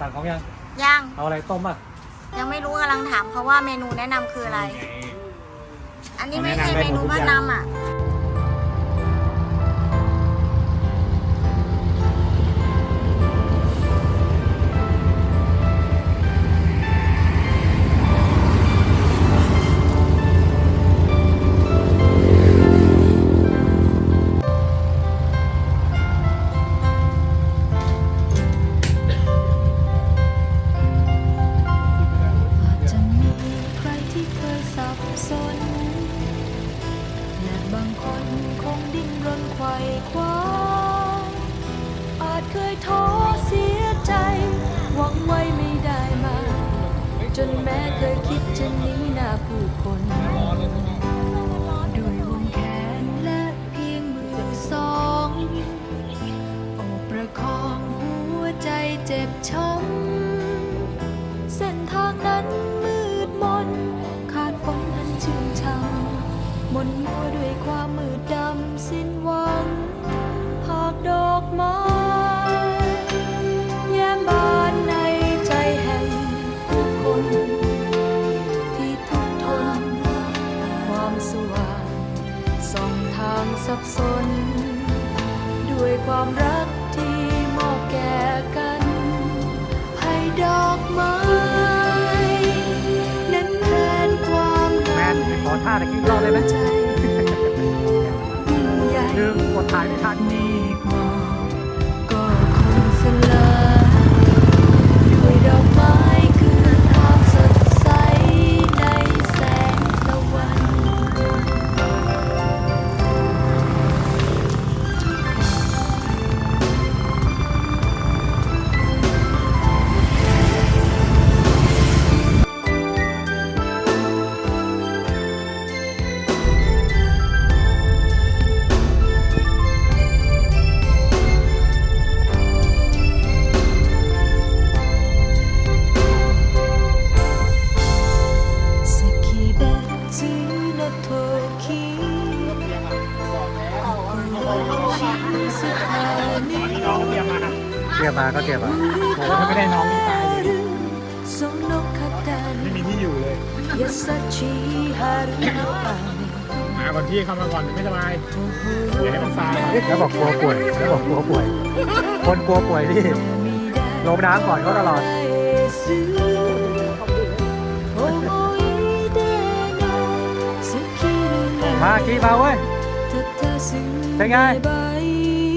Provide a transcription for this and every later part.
สั่งเขายัง ยัง เอาอะไรต้มอะยังไม่รู้กำลังถามเขาว่าเมนูแนะนำคืออะไร อันนี้ไม่ใช่แนะนำได้เมหมดนูทุกบ้านอย่างนำอะ จนแม้เคยคิดจะหนีหน้าผู้คน ด้วยวงแขนและเพียงมือสองโอบประคองหัวใจเจ็บช้ำเส้นทางนั้นมืดมน ขาดฝนอันชื่นช่ำมนมัวด้วยความมืดดำสิ้นหวัง หากดอกไม้างสับสน ด้วยความรักที่มอบแก่กัน ให้ดอกไม้นั้นแทนความแมนขอท่าตะกี้รอบได้ไหม เตรียมมาบมาก็เทียบมาโหถ้าไม่ได้น้องนี่ตายเลย ไม่มีที่อยู่เลย หาวันที่เข้ามาก่อนเดี๋ไม่สบายอย่าให้มันตายแล้วบอกกลัวป่วยแล้วบอกกลัวป่วย คนกลัวป่วยนี่ลงน้ำก่อนเขาตลอด มามากี่มาเว้ย เป็นไง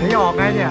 えてนี่ออกไงเนี่ย